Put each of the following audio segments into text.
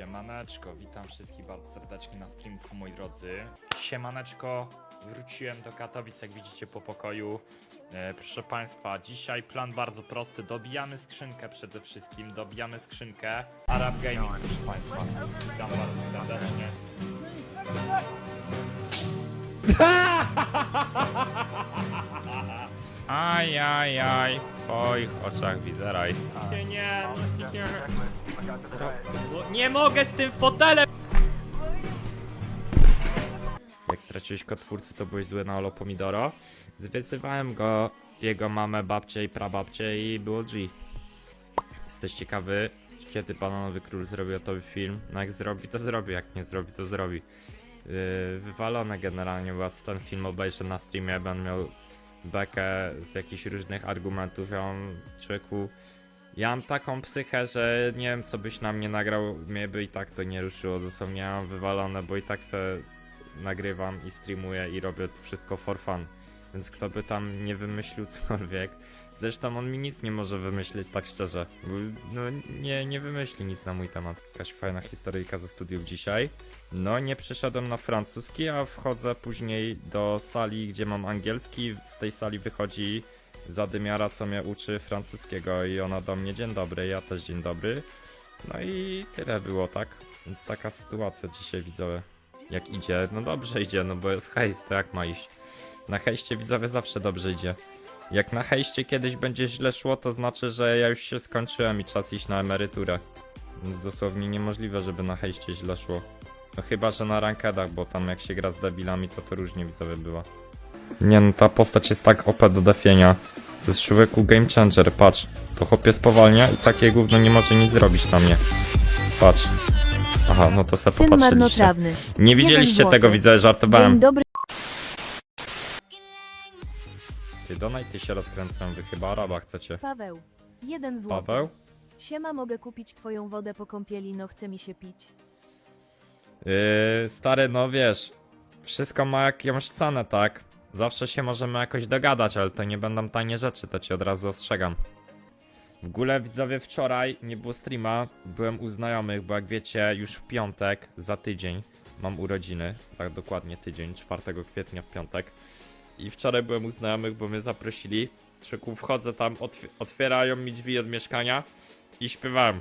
Siemaneczko, witam wszystkich bardzo serdecznie na streamku, moi drodzy. Siemaneczko, wróciłem do Katowic, jak widzicie po pokoju. E, proszę Państwa, dzisiaj plan bardzo prosty. Dobijamy skrzynkę przede wszystkim, dobijamy skrzynkę. Arab Gaming, proszę Państwa. Witam bardzo serdecznie. Aj, aj, aj, w twoich oczach widzę raj. Nie, nie, nie. No, nie mogę z tym fotelem! Jak straciłeś kod twórcy, to byłeś zły na Olo Pomidoro. Zwyzywałem go, jego mamę, babcię i prababcię i było G. Jesteś ciekawy, kiedy Bananowy Król zrobi gotowy film? No jak zrobi, to zrobi, jak nie zrobi, to zrobi. Yy, wywalone generalnie, bo ja ten film obejrzę na streamie, będę miał bekę z jakichś różnych argumentów. Ja mam, człowieku, ja mam taką psychę, że nie wiem, co byś na mnie nagrał, mnie by i tak to nie ruszyło. Dosłownie ja mam wywalone, bo i tak se nagrywam i streamuję i robię to wszystko for fun. Więc kto by tam nie wymyślił cokolwiek. Zresztą on mi nic nie może wymyślić, tak szczerze. No nie, nie wymyśli nic na mój temat. Jakaś fajna historyjka ze studiów dzisiaj. No nie przyszedłem na francuski, a wchodzę później do sali, gdzie mam angielski. Z tej sali wychodzi zadymiara, co mnie uczy francuskiego i ona do mnie dzień dobry, ja też dzień dobry. No i tyle było, tak? Więc taka sytuacja dzisiaj widzowie. Jak idzie, no dobrze idzie, no bo jest hejst, to jak ma iść? Na hejście widzowie zawsze dobrze idzie. Jak na hejście kiedyś będzie źle szło, to znaczy, że ja już się skończyłem i czas iść na emeryturę. No, Dosłownie niemożliwe, żeby na hejście źle szło. No chyba, że na rankedach, bo tam jak się gra z debilami, to to różnie widzowie bywa. Nie no, ta postać jest tak OP do defienia. To jest człowieku game changer, patrz. To chłopie spowalnia i takie gówno nie może nic zrobić na mnie. Patrz. Aha, no to se Syn popatrzyliście. marnotrawny. Nie widzieliście tego, widzę, żartowałem. Dzień dobry. Ty Donaj, ty się rozkręcam, wy chyba Araba chcecie. Paweł. Jeden złoty. Paweł? Siema, mogę kupić twoją wodę po kąpieli, no chce mi się pić. Yy, stary, no wiesz, wszystko ma jakąś cenę, tak? Zawsze się możemy jakoś dogadać, ale to nie będą tanie rzeczy, to ci od razu ostrzegam. W ogóle widzowie wczoraj nie było streama, byłem u znajomych, bo jak wiecie, już w piątek, za tydzień, mam urodziny, za dokładnie tydzień, 4 kwietnia w piątek. I wczoraj byłem u znajomych, bo mnie zaprosili. Czyku, wchodzę tam, otw otwierają mi drzwi od mieszkania i śpiewałem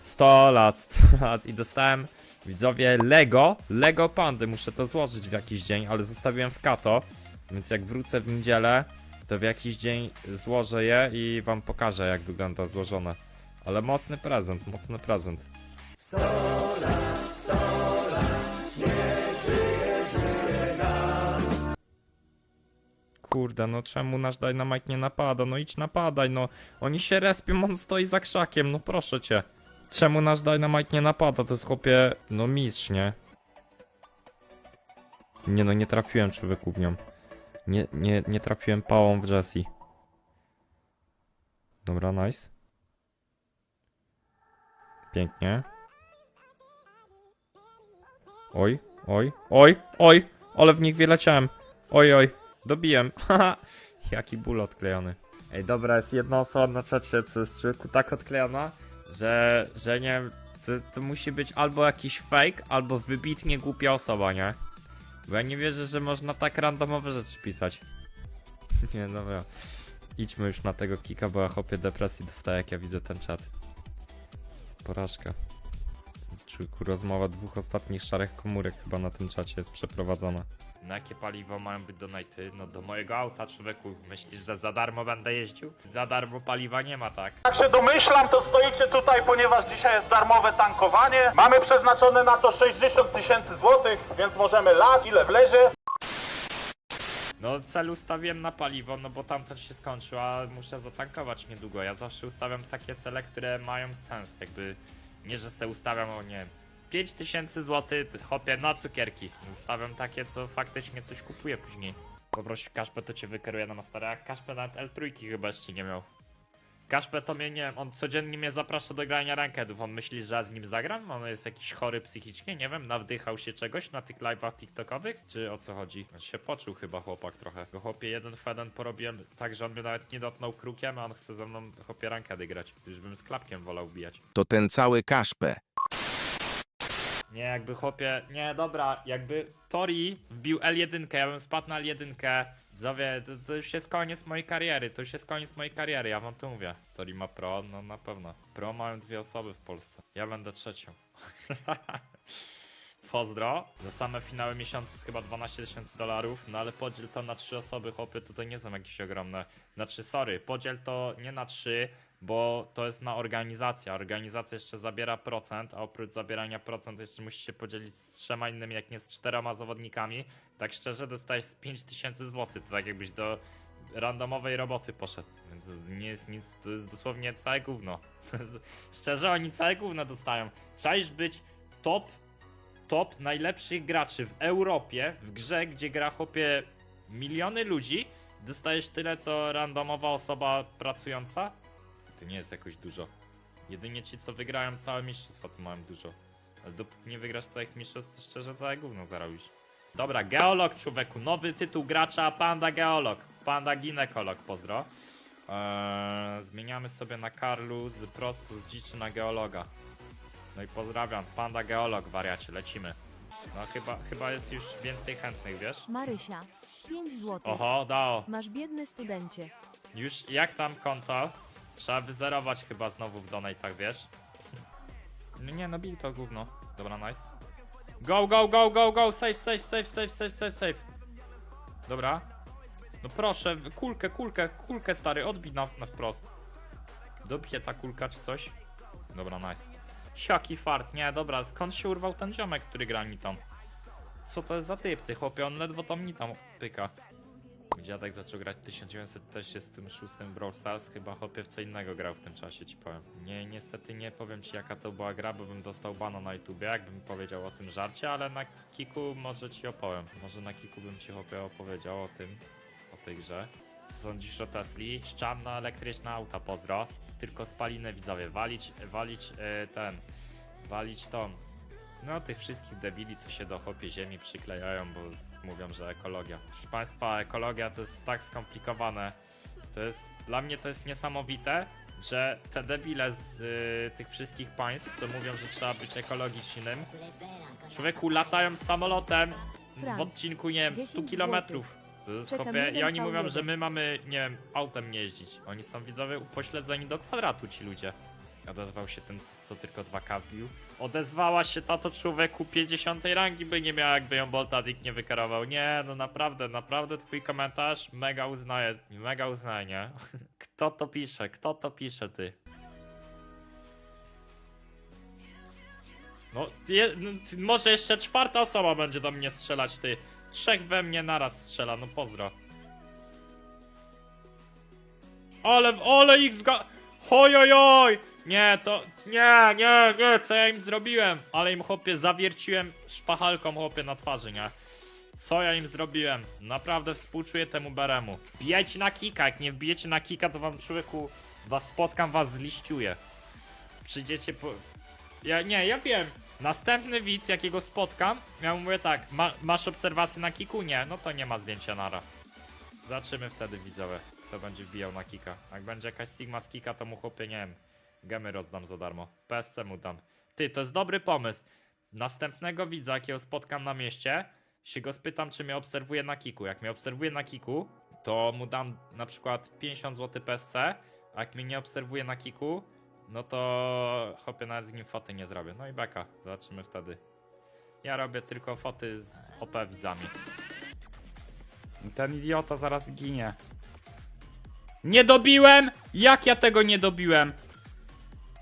100 lat, 100 lat i dostałem Widzowie, Lego, Lego Pandy, muszę to złożyć w jakiś dzień, ale zostawiłem w kato, więc jak wrócę w niedzielę, to w jakiś dzień złożę je i wam pokażę jak wygląda złożone. Ale mocny prezent, mocny prezent. Kurde, no czemu nasz Dynamite nie napada? No idź napadaj, no. Oni się respią, on stoi za krzakiem, no proszę cię. Czemu nasz Dynamite nie napada? To jest chłopie, no mistrz, nie? Nie no, nie trafiłem człowieku w nią. Nie, nie, nie trafiłem pałą w Jessie. Dobra, nice. Pięknie. Oj, oj, oj, oj, ale w nich wyleciałem. Oj, oj, dobiłem. Haha, jaki ból odklejony. Ej, dobra, jest jedna osoba na czacie, co jest człowieku tak odklejona, że, że nie wiem, to, to musi być albo jakiś fake, albo wybitnie głupia osoba, nie? Bo ja nie wierzę, że można tak randomowe rzeczy pisać. nie, dobra. Idźmy już na tego kika, bo ja chopię depresji dostaję, jak ja widzę ten czat. Porażka. Człowieku, rozmowa dwóch ostatnich szarych komórek chyba na tym czacie jest przeprowadzona. Na jakie paliwo mają być donaty? No do mojego auta, człowieku. Myślisz, że za darmo będę jeździł? Za darmo paliwa nie ma, tak? Jak się domyślam, to stoicie tutaj, ponieważ dzisiaj jest darmowe tankowanie. Mamy przeznaczone na to 60 tysięcy złotych, więc możemy lać ile wlezie. No cel ustawiłem na paliwo, no bo tam też się skończył, a muszę zatankować niedługo. Ja zawsze ustawiam takie cele, które mają sens, jakby nie, że se ustawiam o nie wiem, 5000 zł, hopie na cukierki. Ustawiam takie, co faktycznie coś kupuję później. Poproś Kaszpę, to cię wykeruje na mastera, Kaszpę nawet L3 chyba jeszcze nie miał. Kaszpę to mnie nie on codziennie mnie zaprasza do grania rankedów. On myśli, że ja z nim zagram? On jest jakiś chory psychicznie, nie wiem, nawdychał się czegoś na tych live'ach tiktokowych? Czy o co chodzi? On się poczuł chyba chłopak trochę. Go chłopie jeden w jeden porobiłem tak, że on mnie nawet nie dotknął krukiem, a on chce ze mną chłopie rankedy grać. Już bym z klapkiem wolał bijać. to ten cały kaszpę. Nie, jakby chłopie, nie, dobra, jakby Tori wbił L1, ja bym spadł na L1, Zowie, to, to już jest koniec mojej kariery, to już jest koniec mojej kariery, ja wam to mówię. Tori ma pro, no na pewno. Pro mają dwie osoby w Polsce, ja będę trzecią. Pozdro. Za same finały miesiąca jest chyba 12 tysięcy dolarów, no ale podziel to na trzy osoby, chłopie, tutaj nie są jakieś ogromne. Znaczy, sorry, podziel to nie na trzy, bo to jest na organizację. Organizacja jeszcze zabiera procent, a oprócz zabierania procent jeszcze musi się podzielić z trzema innymi, jak nie z czterema zawodnikami. Tak szczerze dostajesz z 5 tysięcy złotych, to tak jakbyś do randomowej roboty poszedł. Więc nie jest nic, to jest dosłownie całe gówno. Jest, szczerze, oni całe gówno dostają. Trzeba być top top najlepszych graczy w Europie, w grze, gdzie gra chłopie miliony ludzi, dostajesz tyle, co randomowa osoba pracująca? To nie jest jakoś dużo. Jedynie ci, co wygrają całe mistrzostwa, to mają dużo. Ale dopóki nie wygrasz całych mistrzostw, to szczerze całe gówno zarobisz. Dobra, geolog człowieku, nowy tytuł gracza, panda geolog, panda ginekolog, pozdro. Eee, zmieniamy sobie na Karlu z prosto z dziczy na geologa. No i pozdrawiam, panda geolog, wariacie, lecimy. No chyba, chyba jest już więcej chętnych, wiesz? Marysia, 5 zł. Oho, dao. Masz biedny studencie. Już jak tam konto? Trzeba wyzerować chyba znowu w donatach, wiesz? No nie, no bil to gówno. Dobra, nice. Go, go, go, go, go, save, save, save, save, save, save, save. Dobra. No proszę, kulkę, kulkę, kulkę stary, odbij na, na wprost. Dobije ta kulka czy coś? Dobra, nice. Jaki fart, nie, dobra, skąd się urwał ten ziomek, który gra Nitą? Co to jest za typ, ty chłopie, on ledwo tam Nitą pyka. Dziadek zaczął grać w 1946 w Brawl Stars, chyba chłopie w co innego grał w tym czasie, ci powiem. Nie, niestety nie powiem ci jaka to była gra, bo bym dostał bana na YouTubie, jakbym powiedział o tym żarcie, ale na Kiku może ci opowiem. Może na Kiku bym ci chłopie opowiedział o tym, o tej grze. Co sądzisz o Tesli? Ścianna elektryczna auta, pozdro. Tylko spalinę widzowie, walić, walić e, ten, walić tą. No tych wszystkich debili, co się do chłopie ziemi przyklejają, bo mówią, że ekologia. Proszę Państwa, ekologia to jest tak skomplikowane. To jest, dla mnie to jest niesamowite, że te debile z y, tych wszystkich państw, co mówią, że trzeba być ekologicznym, człowieku latają samolotem w odcinku, nie wiem, 100 10 kilometrów. To jest jeden i oni mówią, V1. że my mamy, nie wiem, autem jeździć. Oni są widzowie upośledzeni do kwadratu, ci ludzie. Odezwał się ten, co tylko 2K wbił. Odezwała się tato człowieku 50 rangi, by nie miała, jakby ją Boltadik nie wykarował. Nie, no naprawdę, naprawdę twój komentarz mega uznaję, mega uznaję, nie? Kto to pisze? Kto to pisze, ty? No, je, no może jeszcze czwarta osoba będzie do mnie strzelać, ty. Trzech we mnie naraz strzela, no pozdro. Ale, ale ich zga... Hojojoj! Nie, to... Nie, nie, nie, co ja im zrobiłem? Ale im, chłopie, zawierciłem szpachalką, chłopie, na twarzy, nie? Co ja im zrobiłem? Naprawdę współczuję temu Beremu. Bijajcie na kika, jak nie wbijecie na kika, to wam, człowieku, was spotkam, was zliściuję. Przyjdziecie po... Ja, nie, ja wiem. Następny widz, jakiego spotkam, ja mu mówię tak, ma, masz obserwację na kiku? Nie, no to nie ma zdjęcia nara. Zobaczymy wtedy widzowie, kto będzie wbijał na kika. Jak będzie jakaś Sigma z kika, to mu chłopie, nie wiem, gemy rozdam za darmo. PSC mu dam. Ty, to jest dobry pomysł. Następnego widza, jakiego spotkam na mieście, się go spytam, czy mnie obserwuje na kiku. Jak mnie obserwuje na kiku, to mu dam na przykład 50 zł PSC, a jak mnie nie obserwuje na kiku, no to chłopie nawet z nim foty nie zrobię. No i beka, zobaczymy wtedy. Ja robię tylko foty z OP widzami. Ten idiota zaraz ginie. Nie dobiłem! Jak ja tego nie dobiłem?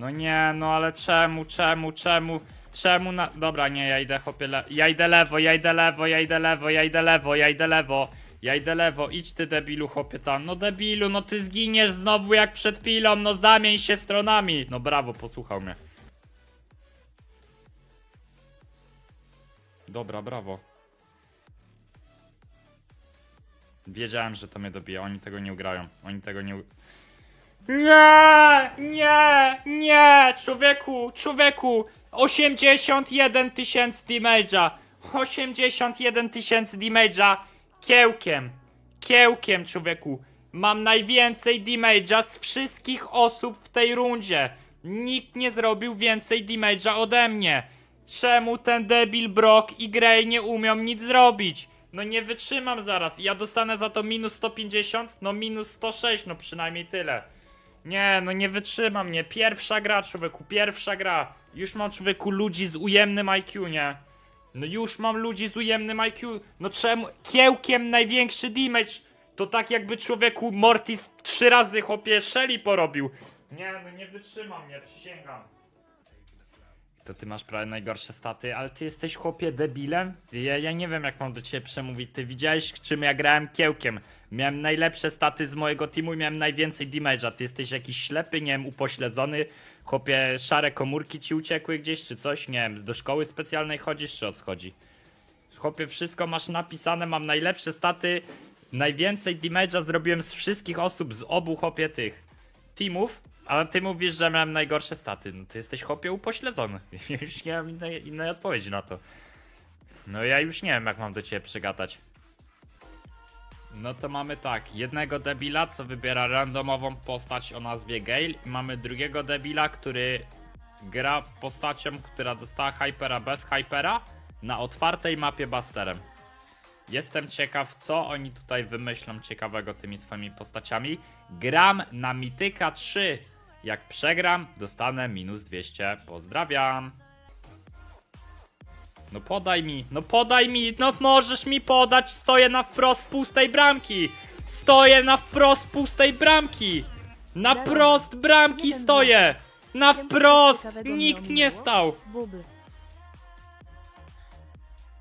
No nie, no ale czemu, czemu, czemu, czemu na... Dobra, nie, ja idę chłopie le... Ja idę lewo, ja idę lewo, ja idę lewo, ja idę lewo, ja idę lewo. Ja idę lewo, idź ty debilu chłopie tam. No debilu, no ty zginiesz znowu jak przed chwilą, no zamień się stronami. No brawo, posłuchał mnie. Dobra, brawo. Wiedziałem, że to mnie dobije, oni tego nie ugrają. Oni tego nie. Nie, nie, nie, człowieku, człowieku, 81 tysięcy damage'a, 81 tysięcy damage'a, kiełkiem, kiełkiem, człowieku, mam najwięcej damage'a z wszystkich osób w tej rundzie, nikt nie zrobił więcej damage'a ode mnie, Czemu ten debil Brock i Grey nie umią nic zrobić? No nie wytrzymam zaraz. Ja dostanę za to minus 150, no minus 106, no przynajmniej tyle. Nie, no nie wytrzymam, nie. Pierwsza gra, człowieku, pierwsza gra. Już mam, człowieku, ludzi z ujemnym IQ, nie? No już mam ludzi z ujemnym IQ. No czemu? Kiełkiem największy damage. To tak jakby człowieku Mortis trzy razy chłopie Shelly porobił. Nie, no nie wytrzymam, nie, przysięgam. To ty masz prawie najgorsze staty, ale ty jesteś chłopie debilem? Ja, ja nie wiem jak mam do ciebie przemówić. Ty widziałeś czym ja grałem kiełkiem. Miałem najlepsze staty z mojego teamu i miałem najwięcej damage'a. Ty jesteś jakiś ślepy, nie wiem, upośledzony. Chłopie, szare komórki ci uciekły gdzieś czy coś? Nie wiem, do szkoły specjalnej chodzisz czy o co chodzi? Chłopie, wszystko masz napisane, mam najlepsze staty. Najwięcej damage'a zrobiłem z wszystkich osób z obu chłopie tych teamów, ale ty mówisz, że miałem najgorsze staty. No ty jesteś chłopie upośledzony. Już nie mam innej, innej odpowiedzi na to. No ja już nie wiem, jak mam do ciebie przygadać. No to mamy tak, jednego debila, co wybiera randomową postać o nazwie Gale i mamy drugiego debila, który gra postacią, która dostała Hypera bez Hypera na otwartej mapie Busterem. Jestem ciekaw, co oni tutaj wymyślą ciekawego tymi swoimi postaciami. Gram na Mityka 3. Jak przegram, dostanę minus 200. Pozdrawiam. No podaj mi, no podaj mi, no możesz mi podać. Stoję na wprost pustej bramki. Stoję na wprost pustej bramki. Na prost bramki stoję. Na Czym wprost. Nikt nie stał.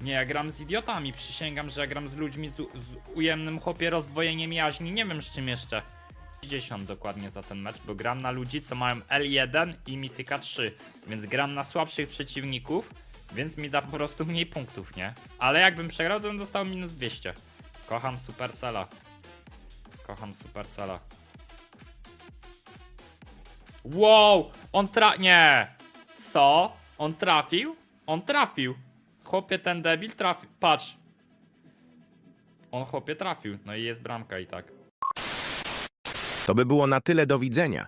Nie, ja gram z idiotami. Przysięgam, że ja gram z ludźmi z, z ujemnym chłopie rozdwojeniem jaźni. Nie wiem z czym jeszcze. 60 dokładnie za ten mecz, bo gram na ludzi, co mają L1 i Mityka 3. Więc gram na słabszych przeciwników, więc mi da po prostu mniej punktów, nie? Ale jakbym przegrał, to bym dostał minus 200. Kocham Supercella. Kocham Supercella. Wow! On tra... Nie! Co? On trafił? On trafił. Chłopie, ten debil trafił. Patrz. On chłopie trafił. No i jest bramka i tak. To by było na tyle do widzenia.